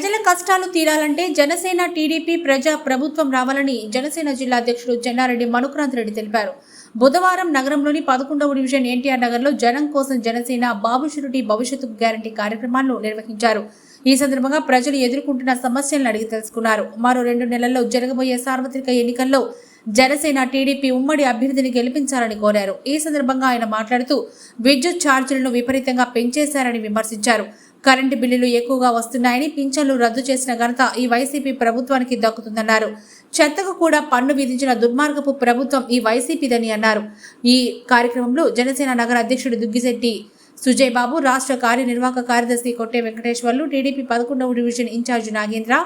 ప్రజల కష్టాలు తీరాలంటే జనసేన టీడీపీ ప్రజా ప్రభుత్వం రావాలని జనసేన జిల్లా అధ్యక్షుడు చెన్నారెడ్డి మనుక్రాంత్ రెడ్డి తెలిపారు. బుధవారం నగరంలోని పదకొండవ డివిజన్ ఎన్టీఆర్ నగర్లో జనం కోసం జనసేన బాబు షురుటి భవిష్యత్తు గ్యారంటీ కార్యక్రమాలను నిర్వహించారు. ఈ సందర్భంగా ప్రజలు ఎదుర్కొంటున్న సమస్యలను అడిగి తెలుసుకున్నారు. మరో రెండు నెలల్లో జరగబోయే సార్వత్రిక ఎన్నికల్లో జనసేన టీడీపీ ఉమ్మడి అభ్యర్థిని గెలిపించాలని కోరారు. ఈ సందర్భంగా ఆయన మాట్లాడుతూ విద్యుత్ ఛార్జీలను విపరీతంగా పెంచేశారని విమర్శించారు. కరెంటు బిల్లులు ఎక్కువగా వస్తున్నాయని పింఛన్లు రద్దు చేసిన ఘనత ఈ వైసీపీ ప్రభుత్వానికి దక్కుతుందన్నారు. చెత్తకు కూడా పన్ను విధించిన దుర్మార్గపు ప్రభుత్వం ఈ వైసీపీదని అన్నారు. ఈ కార్యక్రమంలో జనసేన నగర అధ్యక్షుడు దుగ్గిశెట్టి సుజయ్ బాబు రాష్ట్ర కార్యనిర్వాహక కార్యదర్శి కొట్టే వెంకటేశ్వర్లు టీడీపీ పదకొండవ డివిజన్ ఇన్ఛార్జ్ నాగేంద్ర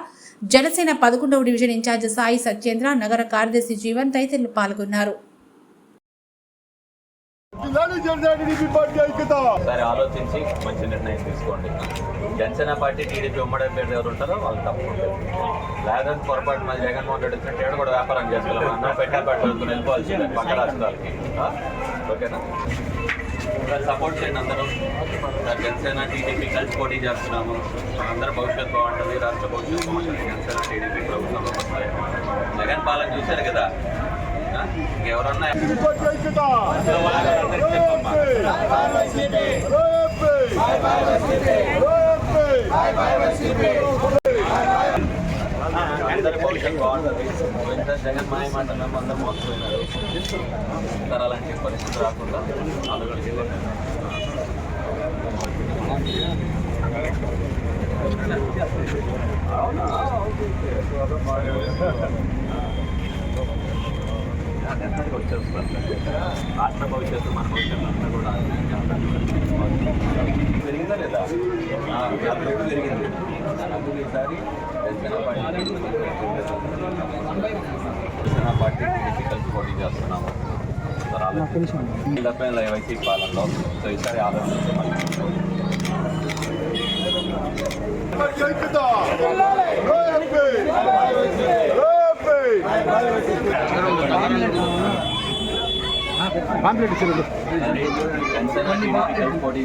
జనసేన పదకొండవ డివిజన్ ఇన్ఛార్జ్ సాయి సత్యేంద్ర నగర కార్యదర్శి జీవన్ తదితరులు పాల్గొన్నారు. జిల్లాని జనసేన టీడీపీ పార్టీ ఐక్యత సరే ఆలోచించి మంచి నిర్ణయం తీసుకోండి. జనసేన పార్టీ టీడీపీ ఉమ్మడి అభ్యర్థి ఎవరు ఉంటారో వాళ్ళు తప్పకుండా లేదంటే పొరపాటు మరి జగన్మోహన్ రెడ్డి వచ్చినట్టు కూడా వ్యాపారం చేసుకోవాలి అన్న పెట్టా పెట్టుకుని వెళ్ళిపోవాల్సిందే పక్క రాష్ట్రాలకి. ఓకేనా? సపోర్ట్ చేయండి అందరూ. జనసేన టీడీపీ కలిసి పోటీ చేస్తున్నాము. అందరం భవిష్యత్తు బాగుంటుంది. రాష్ట్ర భవిష్యత్తు బాగుంటుంది. జనసేన టీడీపీ ప్రభుత్వంలో జగన్ పాలన చూశారు కదా. ఎవరన్నా అందరి భవిష్యత్తు బాగుంటుంది జగన్ మాయ మాటలు అందరూ మోసపోయినారు పరిస్థితి రాకుండా ఆలోచించి వచ్చేస్తారు రాష్ట్ర భవిష్యత్తు మన భవిష్యత్తు అంతా కూడా పెరిగిందా లేదా అభివృద్ధి ఈసారి Janasena party Janasena party TDP కలిసి పోటీ చేస్తున్నాము డెబ్బై ఏళ్ళ వైసీపీ పాలనలో సో ఈసారి ఆలోచించి కాంప్లీట్ పార్టీ పోటీ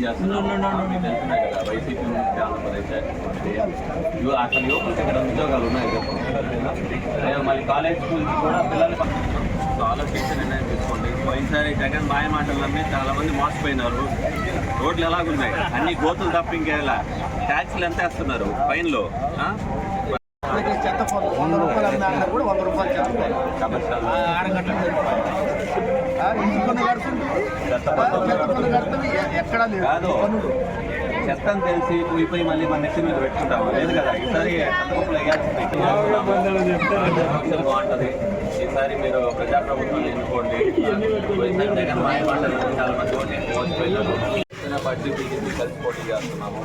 వైసీపీ నుంచి ఆంధ్రప్రదేశ్ యువకులకి ఇక్కడ ఉద్యోగాలు ఉన్నాయి మళ్ళీ కాలేజ్ స్కూల్స్ కూడా పిల్లలు ఆలోచించి నిర్ణయం తీసుకోండి పోయినసారి జగన్ బాయ మాటలన్నీ చాలా మంది మోసపోయినారు రోడ్లు ఎలాగున్నాయి అన్ని గోతులు తప్ప ఇంకేలా ట్యాక్సీలు ఎంత వేస్తున్నారు ఫైన్లో చెత్త వంద రూపాయలు కూడా వంద రూపాయలు పన్ను కడుతుంది ఎక్కడా లేదు చెత్తని తెలిసి పోయి పోయి మళ్ళీ మన నెత్తి మీద పెట్టుకుంటాము. లేదు కదా? ఈసారి వేయాల్సింది బాగుంటుంది. ఈసారి మీరు ప్రజాప్రభుత్వం ఎన్నుకోండి. జగన్ మాయ మాటలు చాలా మంది పార్టీ టీడీపీ కలిసి పోటీ చేస్తున్నాము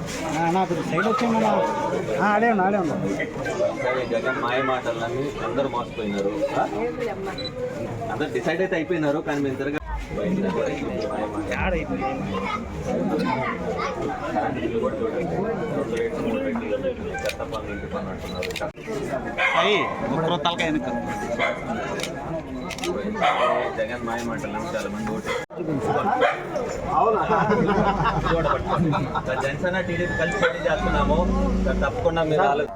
జగన్ మాయ మాటలన్నీ అందరూ మోసపోయినారు? అందరూ డిసైడ్ అయితే అయిపోయినారు కానీ మేము తిరగ తలకాయ జగన్ మాయ మాటలు చాలా మంది ఓటు జనసేన టీడీపీ కలిసి పోటీ చేస్తున్నాము తప్పకుండా మీరు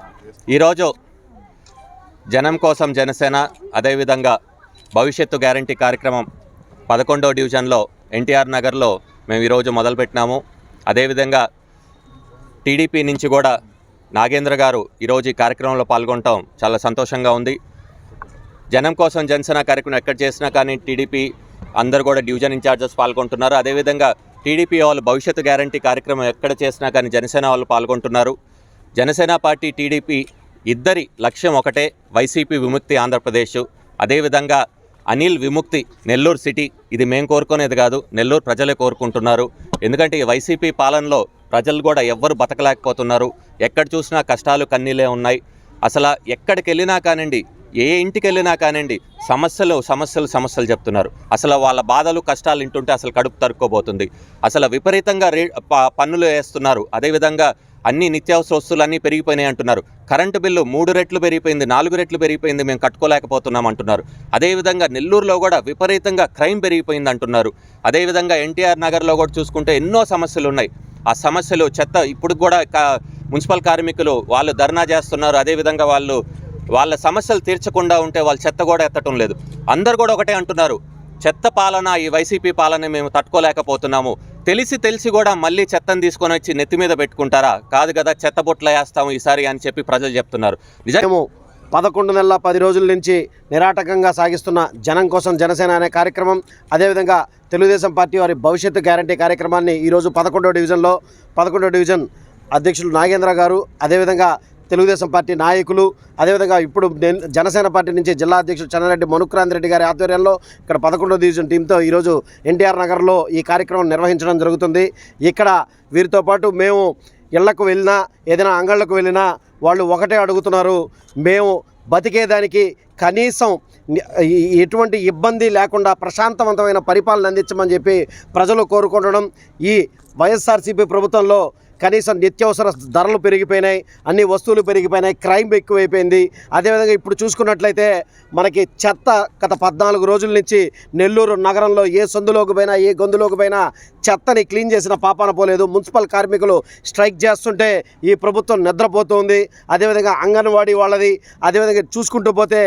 ఈరోజు జనం కోసం జనసేన అదేవిధంగా భవిష్యత్తు గ్యారంటీ కార్యక్రమం పదకొండో డివిజన్లో ఎన్టీఆర్ నగర్లో మేము ఈరోజు మొదలుపెట్టినాము. అదేవిధంగా టీడీపీ నుంచి కూడా నాగేంద్ర గారు ఈరోజు ఈ కార్యక్రమంలో పాల్గొనటం చాలా సంతోషంగా ఉంది. జనం కోసం జనసేన కార్యక్రమం ఎక్కడ చేసినా కానీ టీడీపీ అందరు కూడా డివిజన్ ఇన్ఛార్జెస్ పాల్గొంటున్నారు. అదేవిధంగా టీడీపీ వాళ్ళు భవిష్యత్తు గ్యారంటీ కార్యక్రమం ఎక్కడ చేసినా కానీ జనసేన వాళ్ళు పాల్గొంటున్నారు. జనసేన పార్టీ టీడీపీ ఇద్దరి లక్ష్యం ఒకటే వైసీపీ విముక్తి ఆంధ్రప్రదేశ్. అదేవిధంగా అనిల్ విముక్తి నెల్లూరు సిటీ ఇది మేము కోరుకునేది కాదు నెల్లూరు ప్రజలే కోరుకుంటున్నారు. ఎందుకంటే ఈ వైసీపీ పాలనలో ప్రజలు కూడా ఎవ్వరు బతకలేకపోతున్నారు. ఎక్కడ చూసినా కష్టాలు కన్నీలే ఉన్నాయి. అసలు ఎక్కడికి వెళ్ళినా కానివ్వండి ఏ ఇంటికి వెళ్ళినా కానివ్వండి సమస్యలు సమస్యలు సమస్యలు చెప్తున్నారు. అసలు వాళ్ళ బాధలు కష్టాలు వింటుంటే అసలు కడుపు తరుక్కోబోతుంది. అసలు విపరీతంగా రే ప- పన్నులు వేస్తున్నారు. అదేవిధంగా అన్ని నిత్యావసర వస్తువులు అన్నీ పెరిగిపోయినాయి అంటున్నారు. కరెంటు బిల్లు మూడు రెట్లు పెరిగిపోయింది నాలుగు రెట్లు పెరిగిపోయింది మేము కట్టుకోలేకపోతున్నాం అంటున్నారు. అదేవిధంగా నెల్లూరులో కూడా విపరీతంగా క్రైమ్ పెరిగిపోయింది అంటున్నారు. అదేవిధంగా ఎన్టీఆర్ నగర్లో కూడా చూసుకుంటే ఎన్నో సమస్యలు ఉన్నాయి. ఆ సమస్యలు చెత్త ఇప్పుడు కూడా మున్సిపల్ కార్మికులు వాళ్ళు ధర్నా చేస్తున్నారు. అదేవిధంగా వాళ్ళు వాళ్ళ సమస్యలు తీర్చకుండా ఉంటే వాళ్ళు చెత్త కూడా ఎత్తటం లేదు. అందరు కూడా ఒకటే అంటున్నారు. చెత్త పాలన ఈ వైసీపీ పాలన మేము తట్టుకోలేకపోతున్నాము. తెలిసి తెలిసి కూడా మళ్ళీ చెత్తను తీసుకొని వచ్చి నెత్తి మీద పెట్టుకుంటారా? కాదు కదా చెత్త బుట్టలు వేస్తాము ఈసారి అని చెప్పి ప్రజలు చెప్తున్నారు. నిజము పదకొండు నెలల పది రోజుల నుంచి నిరాటకంగా సాగిస్తున్న జనం కోసం జనసేన అనే కార్యక్రమం అదేవిధంగా తెలుగుదేశం పార్టీ వారి భవిష్యత్తు గ్యారంటీ కార్యక్రమాన్ని ఈరోజు పదకొండో డివిజన్లో పదకొండో డివిజన్ అధ్యక్షులు నాగేంద్ర గారు అదేవిధంగా తెలుగుదేశం పార్టీ నాయకులు అదేవిధంగా ఇప్పుడు జనసేన పార్టీ నుంచి జిల్లా అధ్యక్షుడు చెన్నారెడ్డి మనుక్రాంత్ రెడ్డి గారి ఆధ్వర్యంలో ఇక్కడ పదకొండో డివిజన్ టీంతో ఈరోజు ఎన్టీఆర్ నగర్లో ఈ కార్యక్రమం నిర్వహించడం జరుగుతుంది. ఇక్కడ వీరితో పాటు మేము ఇళ్ళకు వెళ్ళినా ఏదైనా అంగళ్ళకు వెళ్ళినా వాళ్ళు ఒకటే అడుగుతున్నారు. మేము బతికేదానికి కనీసం ఎటువంటి ఇబ్బంది లేకుండా ప్రశాంతవంతమైన పరిపాలన అందించమని చెప్పి ప్రజలు కోరుకుంటడం ఈ వైఎస్ఆర్సీపీ ప్రభుత్వంలో కనీసం నిత్యావసర ధరలు పెరిగిపోయినాయి అన్ని వస్తువులు పెరిగిపోయినాయి క్రైమ్ ఎక్కువైపోయింది. అదేవిధంగా ఇప్పుడు చూసుకున్నట్లయితే మనకి చెత్త గత పద్నాలుగు రోజుల నుంచి నెల్లూరు నగరంలో ఏ సందులోకి పోయినా ఏ గొంతులోకి పోయినా చెత్తని క్లీన్ చేసిన పాపాన పోలేదు. మున్సిపల్ కార్మికులు స్ట్రైక్ చేస్తుంటే ఈ ప్రభుత్వం నిద్రపోతుంది. అదేవిధంగా అంగన్వాడీ వాళ్ళది అదేవిధంగా చూసుకుంటూ పోతే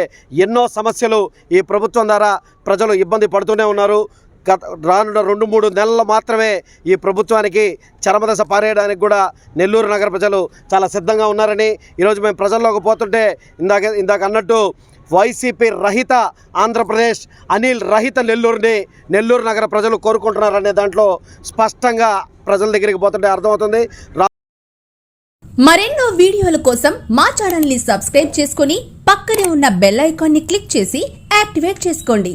ఎన్నో సమస్యలు ఈ ప్రభుత్వం ద్వారా ప్రజలు ఇబ్బంది పడుతూనే ఉన్నారు. గత రానున్న రెండు మూడు నెలలు మాత్రమే ఈ ప్రభుత్వానికి చరమదశ పారేయడానికి కూడా నెల్లూరు నగర ప్రజలు చాలా సిద్ధంగా ఉన్నారని ఈరోజు మేము ప్రజల్లోకి పోతుంటే ఇందాక ఇందాక అన్నట్టు వైసీపీ రహిత ఆంధ్రప్రదేశ్ అనిల్ రహిత నెల్లూరుని నెల్లూరు నగర ప్రజలు కోరుకుంటున్నారనే దాంట్లో స్పష్టంగా ప్రజల దగ్గరికి పోతుంటే అర్థమవుతుంది. రా- మరెన్నో వీడియోల కోసం మా ఛానల్ని సబ్స్క్రైబ్ చేసుకుని పక్కనే ఉన్న బెల్ ఐకాన్ని క్లిక్ చేసి యాక్టివేట్ చేసుకోండి.